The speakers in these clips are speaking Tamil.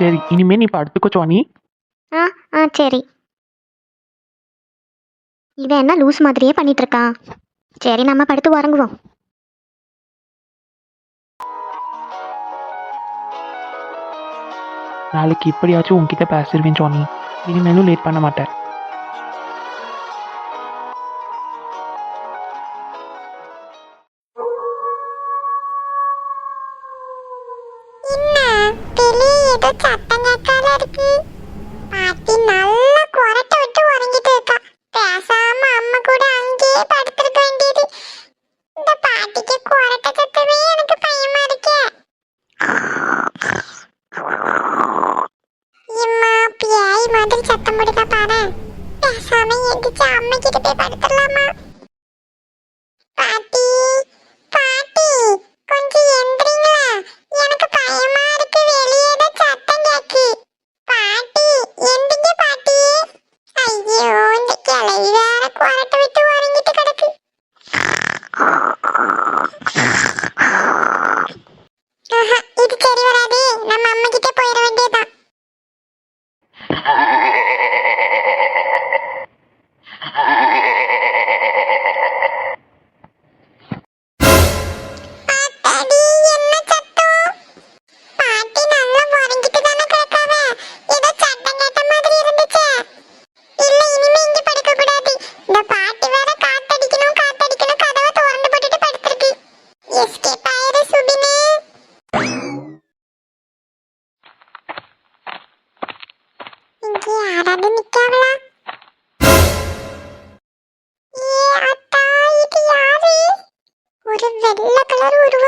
சரி இனிமே நீ படுத்துக்கோ சுவாணி ஆ ஆ சரி. இவன் என்ன லூஸ் மாதிரியே பண்ணிட்டு இருக்கான் சரி நம்ம படுத்து உறங்குவோம். நாளைக்கு இப்படியாச்சும் உன்கிட்ட பேசிடுவேன் சுவாணி இனிமேலும் லேட் பண்ண மாட்டேன். இருக்கு பாட்டி நல்லா குரட்ட விட்டு உறங்கிட்டு இருக்கா. பேசாம அம்மா கூட அங்கேயே படுத்திருக்க வேண்டியது. இந்த பாட்டிக்கு குரட்ட சத்தமே எனக்கு பயமா இருக்கே. இம்மா பியாய் மாதிரி சத்தம் போடுதா பாரு. பேசாம எந்திரிச்சு அம்மா கிட்ட போய் படுத்துடலாமா?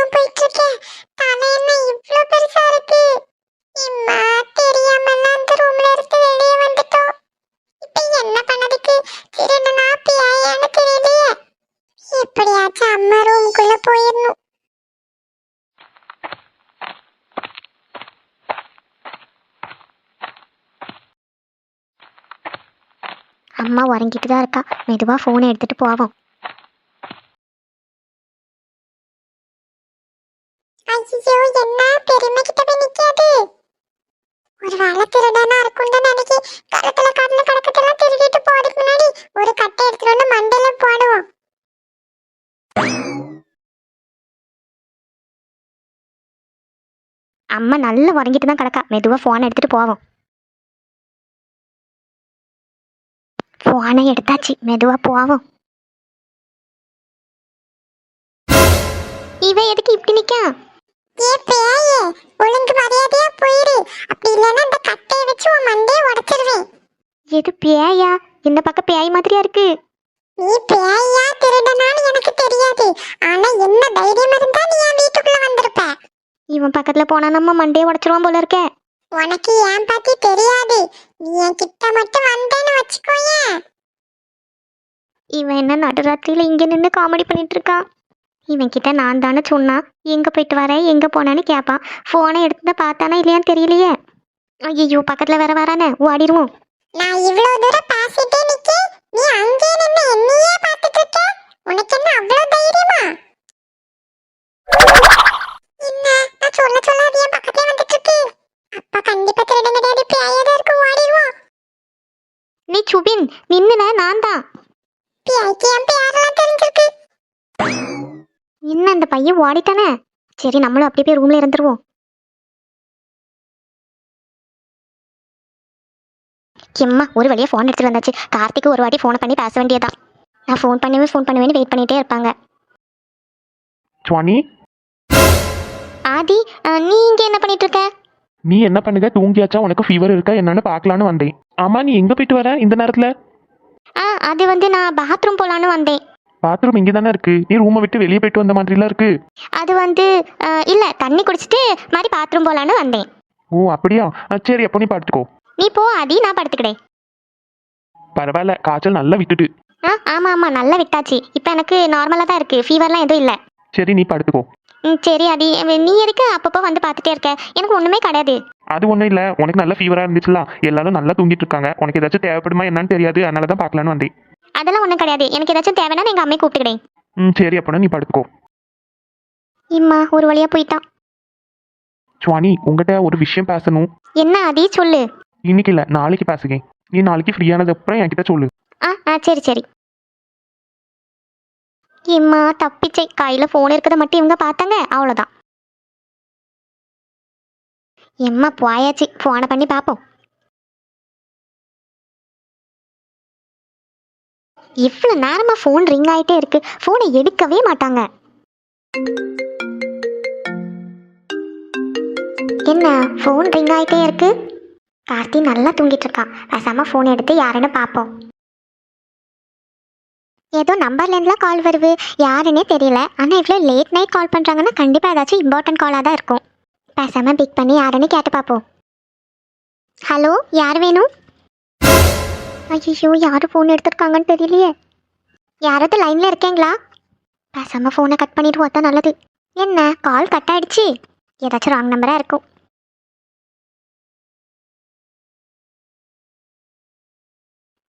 கலர் போயிட்டு இருக்கேன் தலை என்ன இவ்ளோ பெருசா இருக்கு? இம்மா தெரியாமல அந்த ரூம்ல இருந்து வெளியே வந்துட்டோம். இப்ப என்ன பண்ணதுக்கு? திருடனா பியாயான்னு தெரியலையே. எப்படியாச்சும் அம்மா ரூம்குள்ள போயிடணும். அம்மா உறங்கிட்டு தான் இருக்கா. மெதுவாக ஃபோனை எடுத்துகிட்டு போவோம். அம்மா நல்லா உறங்கிட்டு தான் கிடக்கா. மெதுவாக ஃபோனை எடுத்துட்டு போவோம். ஃபோனை எடுத்தாச்சு. மெதுவாக போவோம். இவன் எதுக்கு இப்படி நிக்கா ஏ பேயே ஒழுங்கு மரியாதையா போயிரு. அப்படி இல்லைன்னா இந்த கட்டையை வச்சு உன் மண்டையை உடைச்சிருவேன். எது பேயா? இந்த பக்கம் பேய் மாதிரியா இருக்கு. நீ பேயா திருடனான்னு எனக்கு தெரியாது. ஆனா என்ன தைரியம் இருந்தா நீ என் வீட்டுக்குள்ள இவன் பக்கத்துல போனா நம்ம மண்டையை உடச்சிருவான் போல இருக்கே. உனக்கு ஏன் பத்தி தெரியாது? நீ என் கிட்ட மட்டும் வந்தேன்னு வச்சுக்கோயேன் இவன் என்ன நடுராத்திரியில இங்க நின்று காமெடி பண்ணிட்டு இருக்கான் இவன் கிட்ட நான் தானே சொன்னா எங்க போயிட்டு வர எங்க போனான்னு கேட்பான் போனை எடுத்து பார்த்தானா இல்லையான்னு தெரியலையே. ஐயோ பக்கத்துல வேற வரானே ஓடிடுவோம். நான் இவ்வளவு தூரம் பேசிட்டே நிக்க நீ அங்கே நின்னு என்னையே பார்த்துட்டு இருக்க? உனக்கு என்ன அவ்வளவு தைரியமா? என்ன நான் சொல்ல சொல்ல அது என் பக்கத்துல வந்துட்டு இருக்கு அப்பா கண்டிப்பா திருடன் கிடையாது பியாயதா இருக்கு ஓடிடுவோம். நீ சுபின் நின்னுன நான் தான். பியாய்க்கு என் பேரெல்லாம் தெரிஞ்சிருக்கு. என்ன அந்த பையன் ஓடிட்டானே? சரி நம்மளும் அப்படியே போய் ரூம்ல இருந்துருவோம். எம்மா ஒரு வழியா ஃபோன் எடுத்துட்டு வந்தாச்சு. கார்த்திக்கு ஒரு வாட்டி ஃபோனை பண்ணி பேச வேண்டியதான் நான் ஃபோன் பண்ணுவேன் ஃபோன் பண்ணுவேன்னு வெயிட் பண்ணிட்டே இருப்பாங்க. சுவாணி நீ இங்க என்ன பண்ணிட்டு இருக்க? நீ என்ன பண்ணுங்க? தூங்கியாச்சா? உனக்கு ஃபீவர் இருக்கா? என்னன்னு பார்க்கலான்னு வந்தேன். ஆமா நீ எங்க போயிட்டு வர? இந்த நேரத்துல? ஆ அது வந்து நான் பாத்ரூம் போலான்னு வந்தேன். பாத்ரூம் இங்கே தானே இருக்கு? நீ ரூமை விட்டு வெளியே போயிட்டு வந்த மாதிரிலாம் இருக்கு? அது வந்து அஹ், இல்ல தண்ணி குடிச்சிட்டு மாதிரி பாத்ரூம் போலான்னு வந்தேன். ஓ அப்படியா? சரி அப்போ நீ படுத்துக்கோ. நீ போ ஆதி நான் படுத்துக்கிறேன். பரவாயில்ல காய்ச்சல் நல்லா விட்டுட்டு. ஆ ஆமா ஆமா நல்லா விட்டாச்சு. இப்போ எனக்கு நார்மலா தான் இருக்கு. ஃபீவர்லாம் எதுவும் இல்லை. சரி நீ படுத்துக்கோ. ம் சரி அதி நீ எதுக்கு அப்பப்போ வந்து பார்த்துட்டே இருக்க? எனக்கு ஒன்றுமே கிடையாது. அது ஒன்றும் இல்லை. உனக்கு நல்ல ஃபீவராக இருந்துச்சுல? எல்லாரும் நல்லா தூங்கிட்டு இருக்காங்க. உனக்கு ஏதாச்சும் தேவைப்படுமா என்னன்னு தெரியாது. அதனால தான் பார்க்கலான்னு வந்தேன். அதெல்லாம் ஒன்றும் கிடையாது. எனக்கு ஏதாச்சும் தேவைன்னா எங்கள் அம்மையை கூப்பிட்டுக்கிறேன். ம் சரி. அப்போனா நீ படுத்துக்கோ. இம்மா ஒரு வழியாக போயிட்டான் சுவாணி உங்ககிட்ட ஒரு விஷயம் பேசணும். என்ன அதே சொல்லு. இன்னைக்கு இல்லை. நாளைக்கு பேசுங்க நீ நாளைக்கு ஃப்ரீயானது அப்புறம் என்கிட்ட சொல்லு. ஆ ஆ சரி சரி. இம்மா தப்பிச்சை கையில் ஃபோன் இருக்கிறத மட்டும் இவங்க பார்த்தாங்க. அவ்வளோதான் எம்மா போயாச்சு. ஃபோனை பண்ணி பார்ப்போம். இவ்வளோ நேரமா ஃபோன் ரிங் ஆயிட்டே இருக்கு. ஃபோனை எடுக்கவே மாட்டாங்க. என்ன ஃபோன் ரிங் ஆயிட்டே இருக்கு? கார்த்தி நல்லா தூங்கிட்டு இருக்கான் பேசாமல் ஃபோன் எடுத்து யாருன்னு பார்ப்போம். ஏதோ நம்பர்லேருந்துலாம் கால் வருது. யாருன்னே தெரியல. ஆனால் இவ்வளோ லேட் நைட் கால் பண்ணுறாங்கன்னா கண்டிப்பாக ஏதாச்சும் இம்பார்ட்டன்ட் காலாக தான் இருக்கும். பேசாமல் பிக் பண்ணி யாருன்னு கேட்டு பார்ப்போம் ஹலோ யார் வேணும்? ஐயோ யார் ஃபோன் எடுத்துருக்காங்கன்னு தெரியலையே. யாராவது லைனில் இருக்கீங்களா? பேசாமல் ஃபோனை கட் பண்ணிவிட்டு தான் நல்லது. என்ன கால் கட் ஆகிடுச்சி ஏதாச்சும் ராங் நம்பராக இருக்கும்.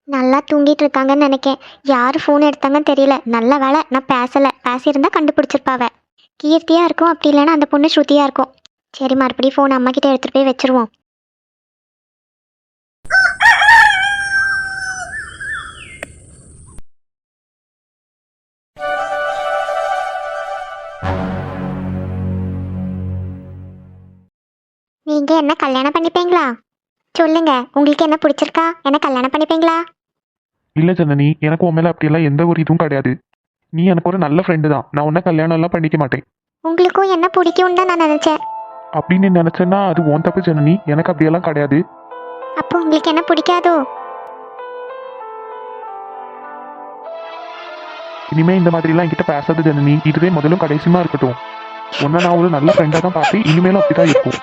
நல்லா தூங்கிட்டு இருக்காங்கன்னு நினைக்கேன். யார் ஃபோன் எடுத்தாங்கன்னு தெரியல. நல்ல வேலை நான் பேசலை. பேசியிருந்தா கண்டுபிடிச்சிருப்பாவ. கீர்த்தியாக இருக்கும் அப்படி இல்லைன்னா அந்த பொண்ணு ஸ்ருதியாக இருக்கும். சரி மறுபடியும் ஃபோன் அம்மா கிட்டே எடுத்துகிட்டு போய் வச்சிருவோம். நீங்கள் என்ன கல்யாணம் பண்ணிப்பீங்களா? சொல்லுங்க. உங்களுக்கு என்ன பிடிச்சிருக்கா? என்ன கல்யாணம் பண்ணிப்பீங்களா? இல்லை ஜனனி எனக்கு உன் மேலே அப்படியெல்லாம் எந்த ஒரு இதுவும் கிடையாது. நீ எனக்கு ஒரு நல்ல ஃப்ரெண்டு தான். நான் உன்னை கல்யாணம் எல்லாம் பண்ணிக்க மாட்டேன். உங்களுக்கும் என்ன பிடிக்கும்னு தான் நான் நினைச்சேன். அப்படின்னு நினைச்சேன்னா அது உன் தப்பு ஜனனி. எனக்கு அப்படியெல்லாம் கிடையாது. அப்போ உங்களுக்கு என்ன பிடிக்காதோ? இனிமே இந்த மாதிரிலாம் என்கிட்ட பேசாத ஜனனி. இதுவே முதலும் கடைசியுமா இருக்கட்டும். உன்னை நான் ஒரு நல்ல ஃப்ரெண்டாக தான் பார்த்தேன் இனிமேலும் அப்படிதான் இருக்கும்.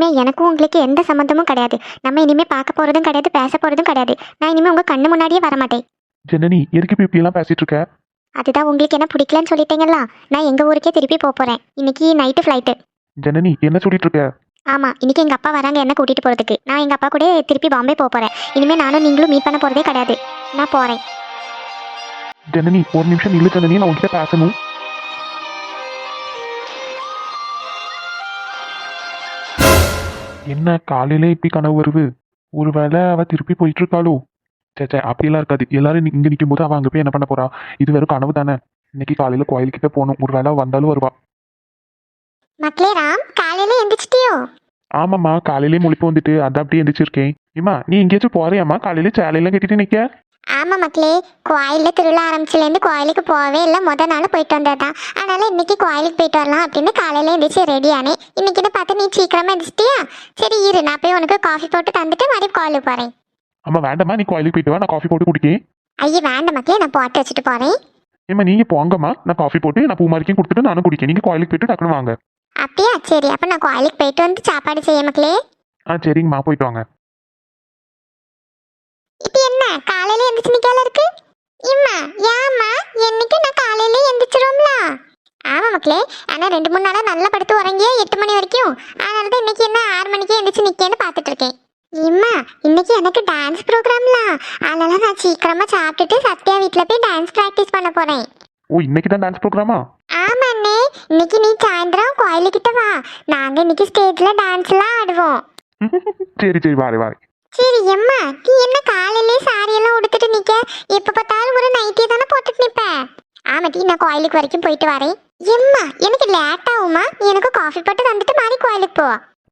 இனிமே எனக்கும் உங்களுக்கு எந்த சம்மந்தமும் கிடையாது. நம்ம இனிமே பார்க்க போறதும் கிடையாது பேச போறதும் கிடையாது. நான் இனிமே உங்க கண்ணு முன்னாடியே வர மாட்டேன் ஜனனி எதுக்கு இப்போ இப்படியெல்லாம் பேசிட்டு இருக்க? அதுதான் உங்களுக்கு என்ன பிடிக்கலன்னு சொல்லிட்டீங்களா நான் எங்க ஊருக்கே திருப்பி போக போறேன். இன்னைக்கு நைட்டு ஃப்ளைட்டு ஜனனி என்ன சொல்லிட்டு இருக்க? ஆமா இன்னைக்கு எங்க அப்பா வராங்க என்ன கூட்டிட்டு போறதுக்கு. நான் எங்க அப்பா கூட திருப்பி பாம்பே போக போறேன். இனிமே நானும் நீங்களும் மீட் பண்ண போறதே கிடையாது. நான் போறேன். ஜனனி ஒரு நிமிஷம் நில்லு ஜனனி நான் உன்கிட்ட பேசணும். என்ன காலையில இப்படி கனவு வருது? ஒருவேளை அவ திருப்பி போயிட்டு இருக்காளோ சேச்சே அப்படியெல்லாம் இருக்காது. எல்லாரும் இங்க நிற்கும் போது அவ அங்க போய் என்ன பண்ண போறா? இது வெறும் கனவு தானே. இன்னைக்கு காலையில கோயிலுக்கிட்ட போகணும். ஒருவேளை வந்தாலும் வருவா. மக்களே ராம் காலையில எந்திரிச்சிட்டியோ? ஆமாம்மா காலையிலே முழிப்பு வந்துட்டு அதான் அப்படியே எந்திரிச்சிருக்கேன். ஏம்மா நீ எங்கேயாச்சும் போறியாம்மா? காலையில சேலையெல்லாம் கட்டிட்டு நிக்க. ஆமா மக்களே கோயிலில் திருவிழா ஆரம்பிச்சுலேருந்து கோயிலுக்கு போகவே இல்லை. முத நாள் போயிட்டு வந்ததுதான். அதனால இன்னைக்கு கோயிலுக்கு போயிட்டு வரலாம் அப்படின்னு காலையில எந்திரிச்சு ரெடி ஆனேன். இன்னைக்குன்னு பார்த்து நீ சீக்கிரமா எந்திரிச்சிட்டியா? சரி இரு. நான் போய் உனக்கு காஃபி போட்டு தந்துட்டு மறுபடியும் கோயிலுக்கு போறேன். ஆமா வேண்டாம்மா. நீ கோயிலுக்கு போயிட்டு வா. நான் காஃபி போட்டு குடிக்கேன். ஐயா வேண்டாம் மக்களே. நான் போட்டு வச்சுட்டு போறேன். ஏம்மா நீங்க போங்கம்மா. நான் காஃபி போட்டு நான் பூ மாதிரிக்கும் கொடுத்துட்டு நானும் குடிக்கேன். நீங்க கோயிலுக்கு போயிட்டு டக்குனு வாங்க. அப்படியா? சரி அப்போ நான் கோயிலுக்கு போயிட்டு வந்து சாப்பாடு செய்ய மக்களே. ஆ சரிங்கம்மா. போயிட்டு வாங்க. காலையில எந்திரிச்சு நிக்கல இருக்கு? இம்மா ஏம்மா? என்னைக்கு நான் காலையில எந்திரிச்சிருவோம்ல? ஆமா மக்களே ஆனா ரெண்டு மூணு நாளா நல்லா படுத்து உறங்கியே எட்டு மணி வரைக்கும்? அதனால தான் இன்னைக்கு என்ன ஆறு மணிக்கு எந்திரிச்சு நிக்கேன்னு பார்த்துட்டு இருக்கேன். இம்மா இன்னைக்கு எனக்கு டான்ஸ் ப்ரோக்ராம்ல அதனால நான் சீக்கிரமா சாப்பிட்டுட்டு சத்யா வீட்ல போய் டான்ஸ் ப்ராக்டிஸ் பண்ண போறேன். ஓ இன்னைக்கு தான் டான்ஸ் ப்ரோக்ராமா ஆமா அண்ணே இன்னைக்கு நீ சாயந்தரம் கோயிலுக்கிட்ட வா. நாங்க இன்னைக்கு ஸ்டேஜ்ல டான்ஸ்லாம் ஆடுவோம். சரி சரி வாரே வாரே. சரி எம்மா நீ என்ன காலையிலே சாரி எல்லாம் உடுத்துட்டு நிக்க? எப்ப பார்த்தாலும் ஒரு நைட்டி தானே போட்டுட்டு நிப்ப? ஆமாட்டி நான் கோயிலுக்கு வரைக்கும் போயிட்டு வரேன். எம்மா எனக்கு லேட் ஆகுமா நீ எனக்கு காஃபி போட்டு தந்துட்டு மாதிரி கோயிலுக்கு போ.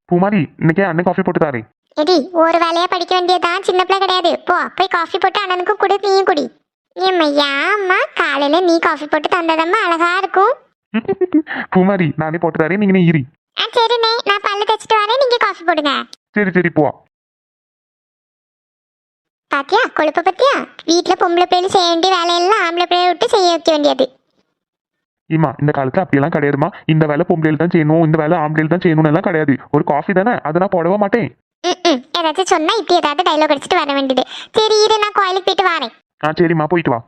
பூமாரி இன்னைக்கே அண்ணன் காஃபி போட்டு தாரேன். எடி ஒரு வேலையா படிக்க வேண்டியதுதான். சின்ன பிள்ளை கிடையாது. போ போய் காஃபி போட்டு அண்ணனுக்கும் குடி நீயும் குடி. ஏம்மா ஏம்மா காலையில நீ காஃபி போட்டு தந்ததம்மா அழகா இருக்கும். பூமாரி நானே போட்டு தாரேன். நீங்க நீ இரி. ஆ சரிண்ணே. நான் பல்லு தச்சுட்டு வரேன். நீங்க காஃபி போடுங்க. சரி சரி போ. பாத்தியா? கொழுப்ப பத்தியா? வீட்டுல பொம்பளை பிள்ளைகள் செய்ய வேண்டிய வேலையெல்லாம் ஆம்பளை பிள்ளைய விட்டு செய்ய வைக்க வேண்டியது. இம்மா இந்த காலத்துல அப்படியெல்லாம் கிடையாதுமா இந்த வேலை பொம்பளையில் தான் செய்யணும் இந்த வேலை ஆம்பளையில் தான் செய்யணும்னு எல்லாம் கிடையாது. ஒரு காஃபி தானே? அதை நான் போடவே மாட்டேன்? ம் ஏதாச்சும் சொன்னா இப்படி ஏதாவது டைலாக் அடிச்சுட்டு வர வேண்டியது. சரி இரு நான் கோயிலுக்கு போயிட்டு வரேன். ஆ சரிம்மா போயிட்டு வா.